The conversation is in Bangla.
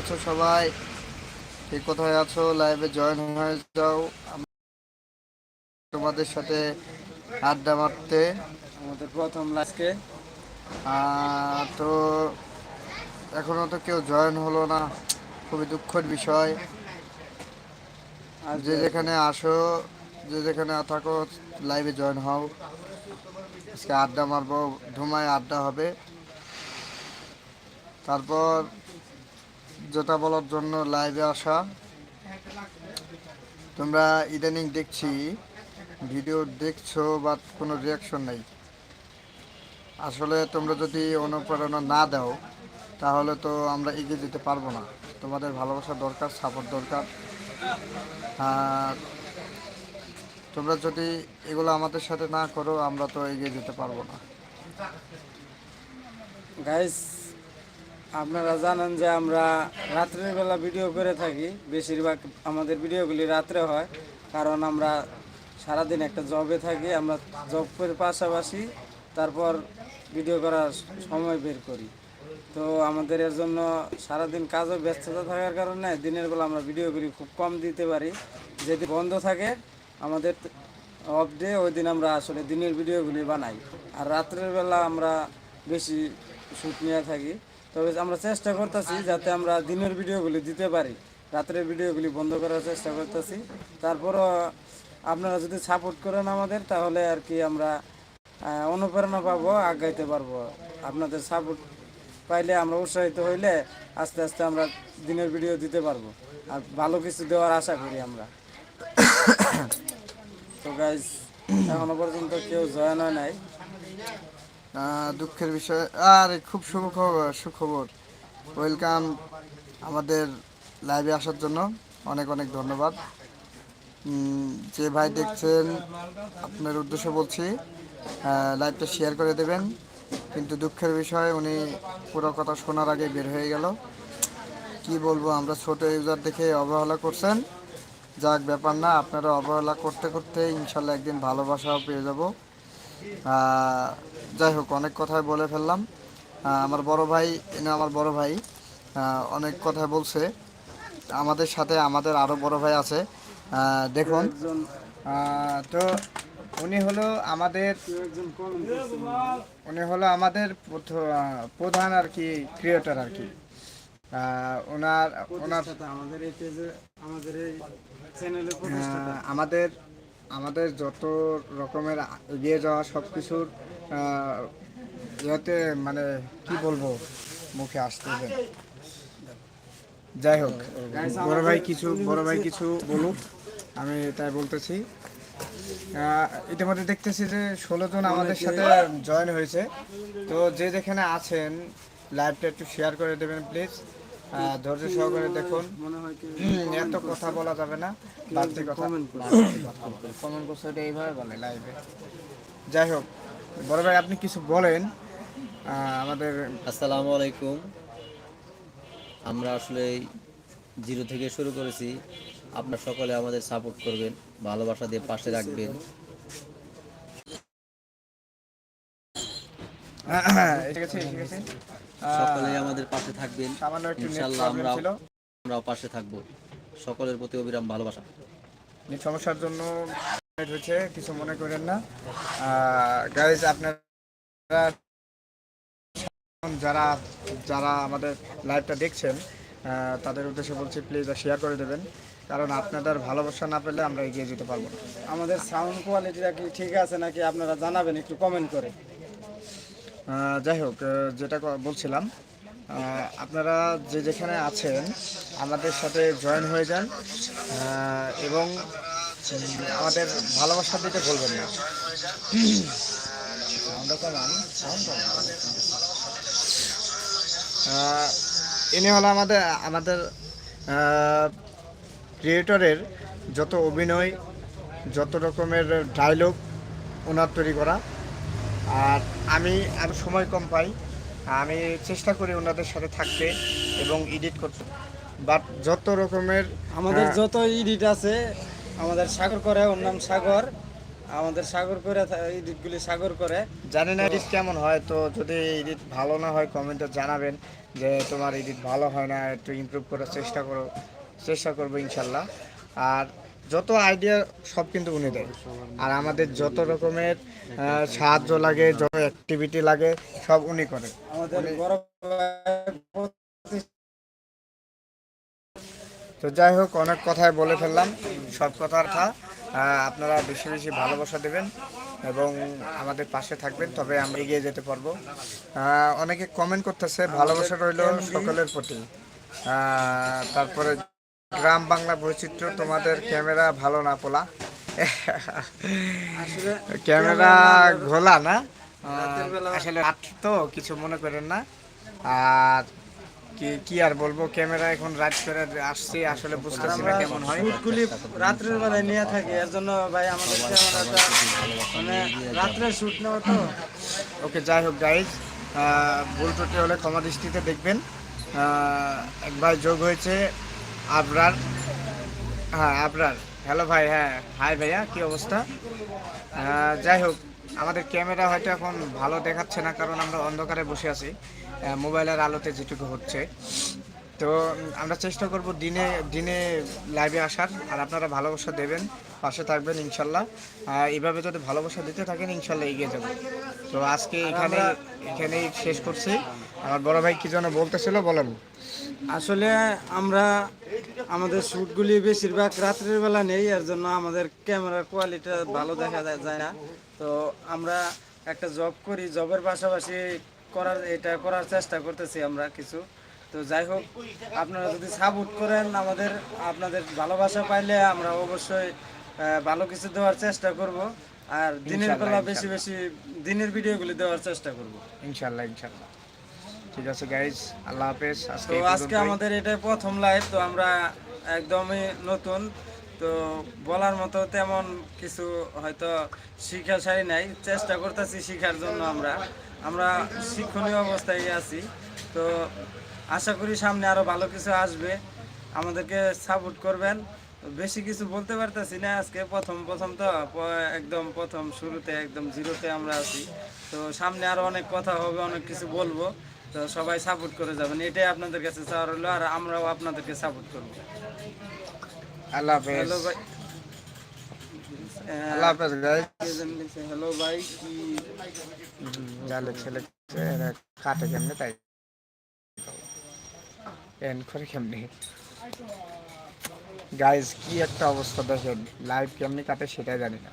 আছো সবাই? কে কোথায় আছো? লাইভে জয়েন হয়ে যাও। তোমাদের সাথে আড্ডা মারতে। আমাদের প্রথম লাস্টে আহ, তো এখনও তো কেউ জয়েন হলো না। খুবই দুঃখের বিষয়। আর যে যেখানে আসো যে যেখানে থাকো লাইভে জয়েন হও। আজকে আড্ডা মারবো। ধুমায় আড্ডা হবে। তারপর যেটা বলার জন্য লাইভে আসা। তোমরা ইদানিং দেখছি ভিডিও দেখছ বা কোনো রিয়াকশন নেই। আসলে তোমরা যদি অনুপ্রেরণা না দাও, তাহলে তো আমরা এগিয়ে যেতে পারব না। তোমাদের ভালোবাসা দরকার সাপোর্ট দরকার। আর তোমরা যদি এগুলো আমাদের সাথে না করো, আমরা তো এগিয়ে যেতে পারব না। গাইস আপনারা জানেন যে আমরা রাত্রের বেলা ভিডিও করে থাকি। বেশিরভাগ আমাদের ভিডিওগুলি রাত্রে হয়, কারণ আমরা সারাদিন একটা জবে থাকি, আমরা জব করে পাশাপাশি তারপর ভিডিও করার সময় বের করি। তো আমাদের এর জন্য সারাদিন কাজও ব্যস্ততা থাকার কারণে দিনের বেলা আমরা ভিডিওগুলি খুব কম দিতে পারি। যেদিন বন্ধ থাকে, আমাদের অফ ডে ওই দিন আমরা আসলে দিনের ভিডিওগুলি বানাই। আর রাত্রের বেলা আমরা বেশি শ্যুট নিয়ে থাকি। তবে আমরা চেষ্টা করতেছি যাতে আমরা দিনের ভিডিওগুলি দিতে পারি। রাত্রের ভিডিওগুলি বন্ধ করার চেষ্টা করতেছি। তারপরও আপনারা যদি সাপোর্ট করেন আমাদের, তাহলে আর কি আমরা অনুপ্রেরণা পাবো, আগাইতে পারব। আপনাদের সাপোর্ট পাইলে আমরা উৎসাহিত হইলে আস্তে আস্তে আমরা দিনের ভিডিও দিতে পারব। আর ভালো কিছু দেওয়ার আশা করি আমরা। তো গাইজ এখনও পর্যন্ত কেউ জয়েন হয় নাই। দুঃখের বিষয়। আর, খুব শুভ খবর সুখবর। ওয়েলকাম আমাদের লাইভে আসার জন্য। অনেক অনেক ধন্যবাদ। যে ভাই দেখছেন, আপনার উদ্দেশ্য বলছি লাইভটা শেয়ার করে দেবেন। কিন্তু দুঃখের বিষয়, উনি পুরো কথা শোনার আগে বের হয়ে গেল। কি বলব, আমরা ছোট ইউজার দেখে অবহেলা করছেন। যাক, ব্যাপার না, আপনারা অবহেলা করতে করতে ইনশাল্লাহ একদিন ভালোবাসাও পেয়ে যাব। যাই হোক অনেক কথাই বলে ফেললাম। আমার বড় ভাই আমার বড় ভাই অনেক কথা বলছে। আমাদের সাথে আমাদের আরও বড় ভাই আছে। দেখুন তো উনি হলো আমাদের। উনি হলো আমাদের প্রধান আর কি ক্রিয়েটার আর কি। ওনার ওনার আমাদের আমাদের চ্যানেলের আমাদের আমাদের যত রকমের এগিয়ে যাওয়া সব কিছুর ইয়েতে মানে কি বলব মুখে আসতেছে যাই হোক বড় ভাই কিছু বড় ভাই কিছু বলুক আমি তাই বলতেছি। ইতিমধ্যে দেখতেছি যে ষোলো জন আমাদের সাথে জয়েন হয়েছে। তো যে যেখানে আছেন লাইভটা একটু শেয়ার করে দেবেন প্লিজ ধৈর্য সহকারে দেখুন। মনে হয় এত কথা বলা যাবে না। বাড়তি কথা। কমেন্ট করছে এটা এইভাবে বলে লাইভে যাই হোক বড় ভাই আপনি কিছু বলেন। আহ, আমাদের আসসালামু আলাইকুম। আমরা আসলে জিরো থেকে শুরু করেছি। আপনার সকলে আমাদের সাপোর্ট করবেন ভালোবাসা দিয়ে পাশে রাখবেন। ঠিক আছে ঠিক আছে। সকলেই আমাদের পাশে থাকবেন। সামান্য একটু নেট ইনশাল্লাহ প্রবলেম আমরাও পাশে থাকব। সকলের প্রতি অবিরাম ভালোবাসা। নেট সমস্যার জন্য হয়েছে কিছু মনে করেন না। গাইজ আপনারা যারা যারা আমাদের লাইভটা দেখছেন তাদের উদ্দেশ্যে বলছি প্লিজ শেয়ার করে দেবেন। কারণ আপনাদের ভালোবাসা না পেলে আমরা এগিয়ে যেতে পারব না। আমাদের সাউন্ড কোয়ালিটিটা কি ঠিক আছে নাকি আপনারা জানাবেন একটু কমেন্ট করে। যাই হোক যেটা বলছিলাম আপনারা যে যেখানে আছেন, আমাদের সাথে জয়েন হয়ে যান এবং আমাদের ভালোবাসা দিতে বলবেন না। ইনি হলো আমাদের আমাদের ক্রিয়েটরের যত অভিনয়, যত রকমের ডায়লগ ওনার তৈরি করা। আর আমি আর সময় কম পাই। আমি চেষ্টা করি ওনাদের সাথে থাকতে এবং এডিট করতে। বাট যত রকমের আমাদের যত এডিট আছে আমাদের সাগর করে ওর নাম সাগর। আমাদের সাগর করে এডিটগুলি সাগর করে। জানি না এডিট কেমন হয় তো যদি এডিট ভালো না হয় কমেন্টে জানাবেন যে তোমার এডিট ভালো হয় না একটু ইমপ্রুভ করার চেষ্টা করো চেষ্টা করব ইনশাল্লাহ। আর যত আইডিয়া সব কিন্তু উনি দেয়। আর আমাদের যত রকমের সাহায্য লাগে যত অ্যাক্টিভিটি লাগে সব উনি করে। তো যাই হোক অনেক কথাই বলে ফেললাম। সব কথার কথা আপনারা বেশি বেশি ভালোবাসা দেবেন এবং আমাদের পাশে থাকবেন তবে আমরা এগিয়ে যেতে পারব। অনেকে কমেন্ট করতেছে ভালোবাসা রইল সকলের প্রতি। তারপরে গ্রাম বাংলা বৈচিত্র্য তোমাদের ক্যামেরা ভালো না পোলা? ক্যামেরা ঘোলা না? আসলে রাত তো কিছু মনে করেন না। আর কি কি আর বলব ক্যামেরা এখন রাত করে আসছে আসলে বুঝতেছি না কেমন হয়। শুটগুলি রাত্রের বেলায় নিয়ে থাকে এর জন্য ভাই আমাদের ক্যামেরাটা মানে রাত্রে শুট নেওয়া তো। ওকে যাই হোক গাইজ ভুল ত্রুটি হলে ক্ষমা দৃষ্টিতে দেখবেন। এক ভাই যোগ হয়েছে আবরার। হ্যাঁ আবরার। হ্যালো ভাই হ্যাঁ। হাই ভাইয়া কি অবস্থা? যাই হোক আমাদের ক্যামেরা হয়তো এখন ভালো দেখাচ্ছে না কারণ আমরা অন্ধকারে বসে আছি। মোবাইলের আলোতে যেটুকু হচ্ছে। তো আমরা চেষ্টা করব দিনে দিনে লাইভে আসার। আর আপনারা ভালোবাসা দেবেন পাশে থাকবেন ইনশাল্লাহ। এইভাবে যদি ভালোবাসা দিতে থাকেন ইনশাল্লাহ এগিয়ে যাব। তো আজকে এখানে এখানেই শেষ করছি। আমার বড় ভাই কি যেন বলতেছিল বলেন। আসলে আমরা আমাদের শ্যুটগুলি বেশিরভাগ রাত্রের বেলা নেই এর জন্য আমাদের ক্যামেরার কোয়ালিটি ভালো দেখা যায় যায় না। তো আমরা একটা জব করি জবের পাশাপাশি করার এটা করার চেষ্টা করতেছি আমরা কিছু। তো যাই হোক আপনারা যদি সাপোর্ট করেন আমাদের আপনাদের ভালোবাসা পাইলে আমরা অবশ্যই ভালো কিছু দেওয়ার চেষ্টা করব। আর দিনের বেলা বেশি বেশি দিনের ভিডিওগুলি দেওয়ার চেষ্টা করব। ইনশাল্লাহ ইনশাল্লাহ। ঠিক আছে গাইজ আল্লাহ হাফেজ। আজকে তো আজকে আমাদের এটাই প্রথম লাইভ তো আমরা একদমই নতুন। তো বলার মতো তেমন কিছু হয়তো শিখা সারি নাই। চেষ্টা করতেছি শিখার জন্য আমরা। আমরা শিক্ষণীয় অবস্থায় আছি। তো আশা করি সামনে আরও ভালো কিছু আসবে। আমাদেরকে সাপোর্ট করবেন। বেশি কিছু বলতে পারতেছি না আজকে। প্রথম প্রথম তো একদম প্রথম শুরুতে একদম জিরোতে আমরা আছি। তো সামনে আরও অনেক কথা হবে অনেক কিছু বলব। তো সবাই সাপোর্ট করে যাবেন। এটাই আপনাদের কাছে চাওয়ার হলো আর আমরাও আপনাদেরকে সাপোর্ট করব। আল্লাহ হ্যালো ভাই। আল্লাহ হাফেজ গাইজ হ্যালো ভাই কি? জালে ছেলে কাটে কেমনে তাই? করে কেমনে? গাইজ কি একটা অবস্থা দেখেন। লাইভ কেমনি কাটে সেটাই জানি না।